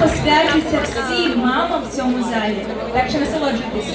посвячується всім мамам в цьому залі. Так що насолоджуйтесь.